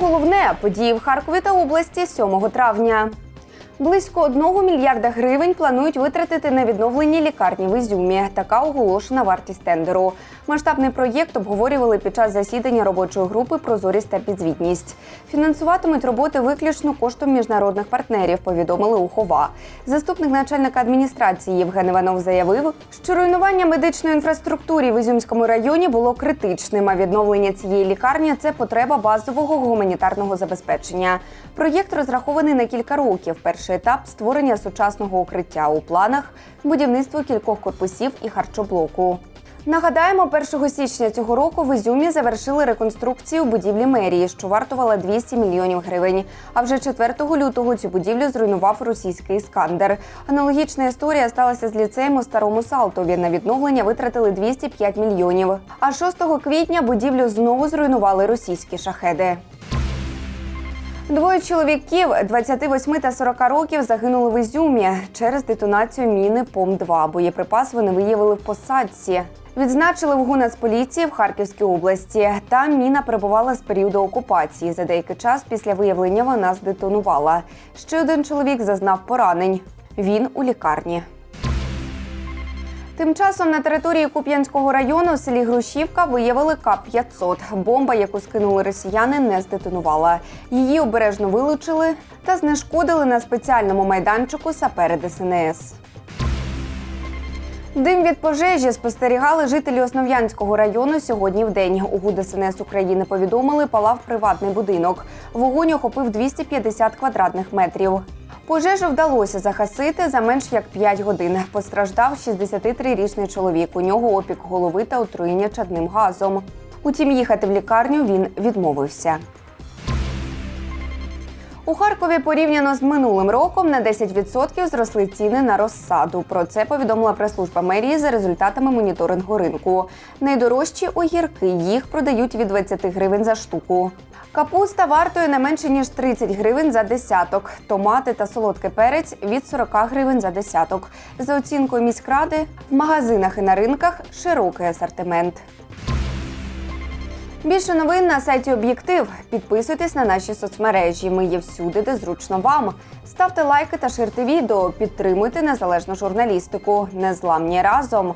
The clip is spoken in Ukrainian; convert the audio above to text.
головне події в Харкові та області 7 травня. Близько 1 мільярда гривень планують витратити на відновлення лікарні в Ізюмі. Така оголошена вартість тендеру. Масштабний проєкт обговорювали під час засідання робочої групи Прозорість та підзвітність. Фінансуватимуть роботи виключно коштом міжнародних партнерів. Повідомили у Хова. Заступник начальника адміністрації Євген Іванов заявив, що руйнування медичної інфраструктури в Ізюмському районі було критичним. А відновлення цієї лікарні це потреба базового гуманітарного забезпечення. Проєкт розрахований на кілька років. Перший етап створення сучасного укриття у планах, будівництво кількох корпусів і харчоблоку. Нагадаємо, 1 січня цього року в Ізюмі завершили реконструкцію будівлі мерії, що вартувала 200 мільйонів гривень. А вже 4 лютого цю будівлю зруйнував російський іскандер. Аналогічна історія сталася з ліцеєм у старому Салтові. На відновлення витратили 205 мільйонів. А 6 квітня будівлю знову зруйнували російські шахеди. Двоє чоловіків 28 та 40 років загинули в Ізюмі через детонацію міни ПОМ-2. Боєприпас вони виявили в посадці. Відзначили в Нацполіції в Харківській області. Там міна перебувала з періоду окупації. За деякий час після виявлення вона здетонувала. Ще один чоловік зазнав поранень. Він у лікарні. Тим часом на території Куп'янського району в селі Грушівка виявили К-500. Бомба, яку скинули росіяни, не здетонувала. Її обережно вилучили та знешкодили на спеціальному майданчику сапери ДСНС. Дим від пожежі спостерігали жителі Основ'янського району сьогодні в день. У ДСНС України повідомили, палав приватний будинок. Вогонь охопив 250 квадратних метрів. Пожежу вдалося загасити за менш як 5 годин. Постраждав 63-річний чоловік. У нього опік голови та отруєння чадним газом. Утім, їхати в лікарню він відмовився. У Харкові порівняно з минулим роком на 10% зросли ціни на розсаду. Про це повідомила прес-служба мерії за результатами моніторингу ринку. Найдорожчі огірки їх продають від 20 гривень за штуку. Капуста вартує не менше ніж 30 гривень за десяток. Томати та солодкий перець від 40 гривень за десяток. За оцінкою міськради, в магазинах і на ринках широкий асортимент. Більше новин на сайті Об'єктив. Підписуйтесь на наші соцмережі. Ми є всюди, де зручно вам. Ставте лайки та ширте відео. Підтримуйте незалежну журналістику. Незламні разом.